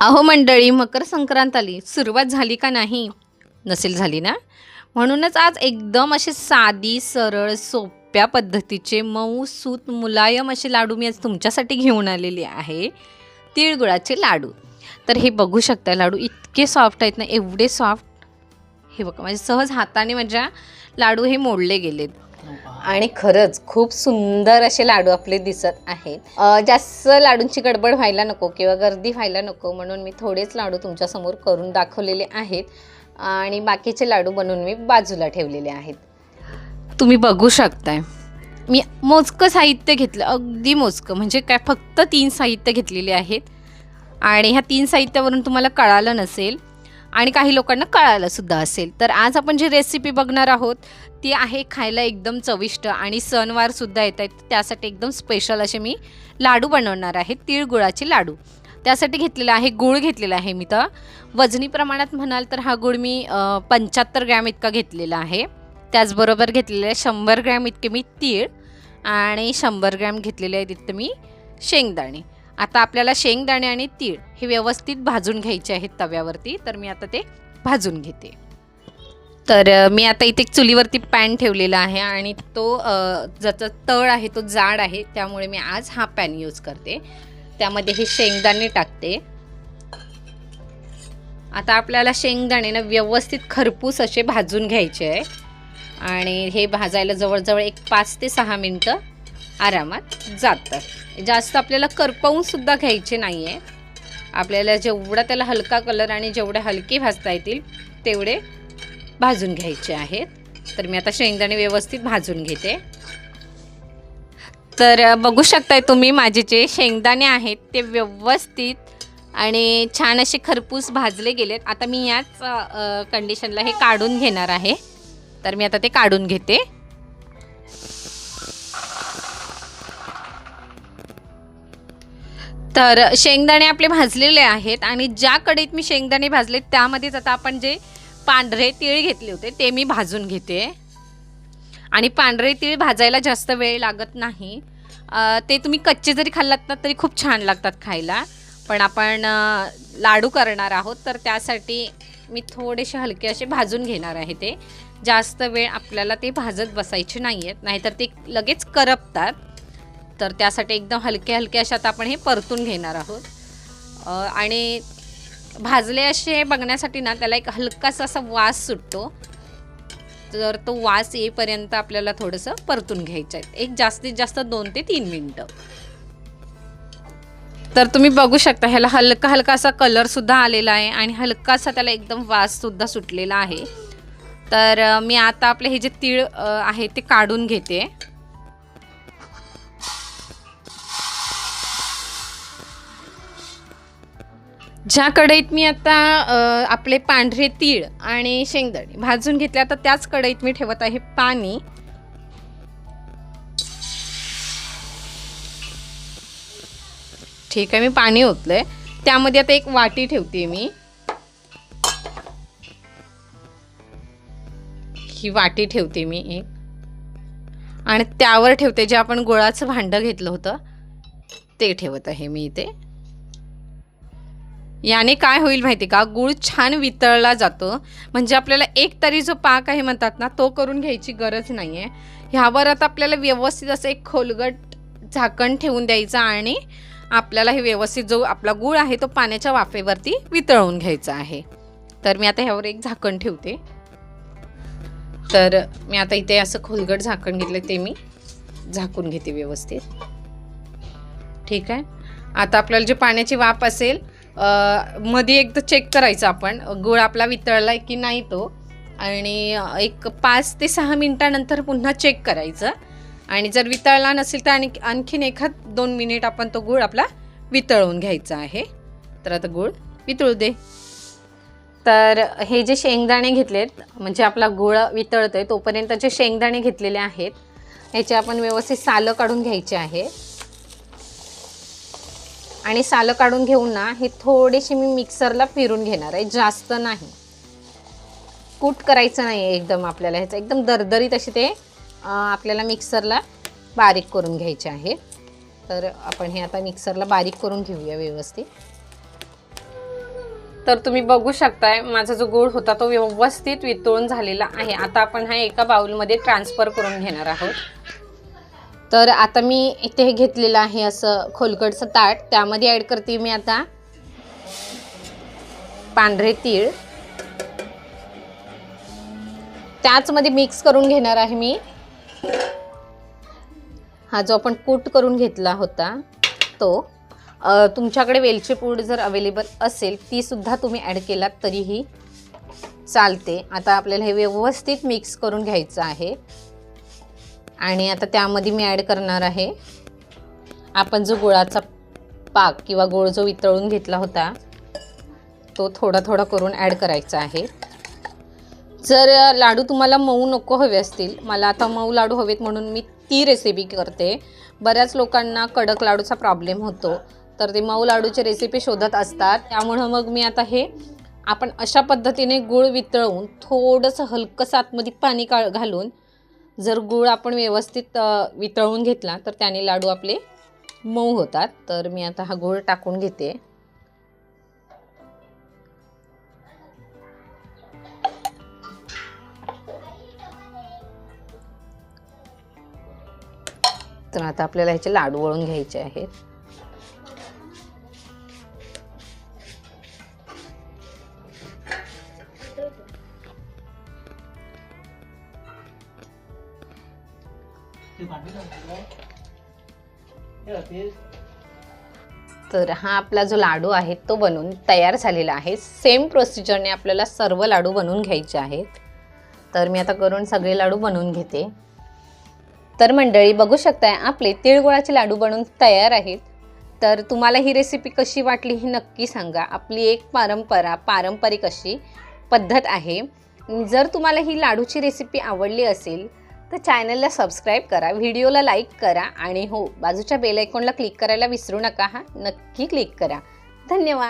अहो मंडळी मकर संक्रांत आली. सुरुवात झाली का नाही? नसेल झाली ना? म्हणूनच आज एकदम असे साधी सरळ सोप्या पद्धतीचे मऊ सूत मुलायम असे लाडू मी आज तुमच्यासाठी घेऊन आलेले आहे. तिळगुळाचे लाडू. तर हे बघू शकता लाडू इतके सॉफ्ट आहेत ना एवढे सॉफ्ट हे बघा म्हणजे सहज हाताने माझ्या लाडू हे मोडले गेलेत. आणि खरंच खूप सुंदर असे लाडू आपले दिसत आहेत. जास्त लाडूंची गडबड व्हायला नको किंवा गर्दी व्हायला नको म्हणून मी थोडेच लाडू तुमच्यासमोर करून दाखवलेले आहेत. आणि बाकीचे लाडू बनवून मी बाजूला ठेवलेले आहेत. तुम्ही बघू शकताय. मी मोजकं साहित्य घेतलं अगदी मोजकं. म्हणजे काय फक्त तीन साहित्य घेतलेले आहेत. आणि ह्या तीन साहित्यावरून तुम्हाला कळालं नसेल आणि काही लोकांना कळालं सुद्धा असेल. तर आज आपण जी रेसिपी बघणार आहोत ती आहे खायला एकदम चविष्ट आणि सणवारसुद्धा येत आहेत. त्यासाठी एकदम स्पेशल असे मी लाडू बनवणार आहे तिळगुळाचे लाडू. त्यासाठी घेतलेला आहे गूळ घेतलेला आहे मी तर. वजनी प्रमाणात म्हणाल तर हा गूळ मी पंच्याहत्तर ग्रॅम इतका घेतलेला आहे. त्याचबरोबर घेतलेले आहे शंभर ग्रॅम इतके मी तीळ आणि शंभर ग्रॅम घेतलेले आहेत इतके मी शेंगदाणे. आता आपल्याला शेंगदाणे आणि तीळ हे व्यवस्थित भाजून घ्यायचे आहेत तव्यावरती. तर मी आता ते भाजून घेते. तर मी आता इथे एक चुलीवरती पॅन ठेवलेला आहे आणि तो ज्याचा तळ आहे तो जाड आहे त्यामुळे मी आज हा पॅन यूज करते. त्यामध्ये हे शेंगदाणे टाकते. आता आपल्याला शेंगदाणे ना व्यवस्थित खरपूस असे भाजून घ्यायचे आहे. आणि हे भाजायला जवळजवळ एक पाच ते सहा मिनटं आरामात जातं. जास्त आपल्याला करपवूनसुद्धा घ्यायचे नाही आहे आपल्याला जेवढा त्याला हलका कलर आणि जेवढे हलके भाजता येतील तेवढे भाजून घ्यायचे आहेत. तर मी आता शेंगदाणे व्यवस्थित भाजून घेते. तर बघू शकताय तुम्ही माझे जे शेंगदाणे आहेत ते व्यवस्थित आणि छान असे खरपूस भाजले गेलेत. आता मी याच कंडिशनला हे काढून घेणार आहे. तर मी आता ते काढून घेते. तर शेंगदाणे आपले भाजलेले आहेत आणि ज्या कढईत मी शेंगदाणे भाजले त्यामध्येच आता आपण जे पांढरे तीळ घेतले होते ते मी भाजून घेते. आणि पांढरे तीळ भाजायला जास्त वेळ लागत नाही. ते तुम्ही कच्चे जरी खाल्लात ना तरी खूप छान लागतात खायला. पण आपण लाडू करणार आहोत तर त्यासाठी मी थोडेसे हलके असे भाजून घेणार आहे ते. जास्त वेळ आपल्याला ते भाजत बसायचे नाही आहेत नाहीतर ते लगेच करपतात. तर त्यासाठी एकदम हलके हलके अशात आपण हे परतून घेणार आहोत. आणि भाजले असे बघण्यासाठी ना त्याला एक हलकासा असा वास सुटतो. तर तो वास येईपर्यंत आपल्याला थोडंसं परतून घ्यायचं आहे. एक जास्तीत जास्त दोन ते तीन मिनटं. तर तुम्ही बघू शकता ह्याला हलका हलका असा कलरसुद्धा आलेला आहे आणि हलकासा त्याला एकदम वाससुद्धा सुटलेला आहे. तर मी आता आपले हे जे तीळ आहे ते काढून घेते. ज्या कढईत मी आता आपले पांढरे तीळ आणि शेंगदाणे भाजून घेतले आता त्याच कढईत मी ठेवत आहे पाणी. ठीक आहे मी पाणी ओतलंय. त्यामध्ये आता एक वाटी ठेवते मी. ही वाटी ठेवते मी एक. आणि त्यावर ठेवते जे आपण गोळाचं भांडं घेतलं होतं ते ठेवत आहे मी इथे. याने काय होईल माहिती का? गूळ छान वितळला जातो. म्हणजे आपल्याला एक तरी जो पाक आहे म्हणतात ना तो करून घ्यायची गरज नाही आहे ह्यावर आता आपल्याला व्यवस्थित असं एक खोलगट झाकण ठेवून द्यायचं आणि आपल्याला हे व्यवस्थित जो आपला गूळ आहे तो पाण्याच्या वाफेवरती वितळवून घ्यायचा आहे. तर मी आता ह्यावर एक झाकण ठेवते. तर मी आता इथे असं खोलगट झाकण घेतलं ते मी झाकून घेते व्यवस्थित. ठीक आहे? आता आपल्याला जे पाण्याची वाफ असेल मध्ये एकदा चेक करायचं आपण. गुळ आपला वितळला की नाही तो. आणि एक पाच ते सहा मिनटानंतर पुन्हा चेक करायचं. आणि जर वितळला नसेल तर आणि आणखीन एखाद दोन मिनिट आपण तो गूळ आपला वितळवून घ्यायचा आहे. तर आता गूळ वितळू दे. तर हे जे शेंगदाणे घेतलेत म्हणजे आपला गूळ आहे तोपर्यंत जे शेंगदाणे घेतलेले आहेत ह्याचे आपण व्यवस्थित सालं काढून घ्यायचे आहे. आणि सालं काढून घेऊन ना हे थोडेसे मी मिक्सरला फिरून घेणार आहे जास्त नाही. कूट करायचं नाही आहे एकदम आपल्याला ह्याचं एकदम दरदरीत असे ते आपल्याला मिक्सरला बारीक करून घ्यायचे आहे. तर आपण हे आता मिक्सरला बारीक करून घेऊया व्यवस्थित. तर तुम्ही बघू शकताय माझा जो गोळ होता तो व्यवस्थित वितळून झालेला आहे. आता आपण हा एका बाउलमध्ये ट्रान्सफर करून घेणार आहोत. तर आता मी इथे हे घेतलेलं आहे असं खोलगडचं ताट. त्यामध्ये ॲड करते मी आता पांढरे तीळ. त्याचमध्ये मिक्स करून घेणार आहे मी. हा जो आपण कूट करून घेतला होता तो तुमच्याकडे वेलची पूड जर अवेलेबल असेल ती सुद्धा तुम्ही ॲड केलात तरीही चालते. आता आपल्याला हे व्यवस्थित मिक्स करून घ्यायचं आहे. आणि आता त्यामध्ये मी ॲड करणार आहे. आपण जो गुळाचा पाक किंवा गोळ जो वितळून घेतला होता तो थोडा थोडा करून ॲड करायचा आहे. जर लाडू तुम्हाला मऊ नको हवे असतील मला आता मऊ लाडू हवेत म्हणून मी ती रेसिपी करते. बऱ्याच लोकांना कडक लाडूचा प्रॉब्लेम होतो तर ते मऊ लाडूची रेसिपी शोधत असतात. त्यामुळं मग मी आता हे आपण अशा पद्धतीने गूळ वितळवून थोडंसं हलकंसं आतमध्ये पाणी का घालून जर गूळ आपण व्यवस्थित वितळून वितळवून घेतला तर त्याने लाडू आपले मऊ होतात. तर मी आता हा गूळ टाकून घेते. तर आता आपल्याला ह्याचे लाडू वळून घ्यायचे आहेत. तर हा आपला जो लाडू आहे तो बनवून तयार झालेला आहे. सेम प्रोसिजरने आपल्याला सर्व लाडू बनवून घ्यायचे आहेत. तर मी आता करून सगळे लाडू बनवून घेते. तर मंडळी बघू शकताय आपले तिळगुळाचे लाडू बनवून तयार आहेत. तर तुम्हाला ही रेसिपी कशी वाटली ही नक्की सांगा. आपली एक परंपरा पारंपरिक अशी पद्धत आहे. जर तुम्हाला ही लाडूची रेसिपी आवडली असेल तर चॅनलला सबस्क्राईब करा व्हिडिओला लाईक करा आणि हो बाजूच्या बेल आयकॉनला क्लिक करायला विसरू नका हा? नक्की क्लिक करा. धन्यवाद.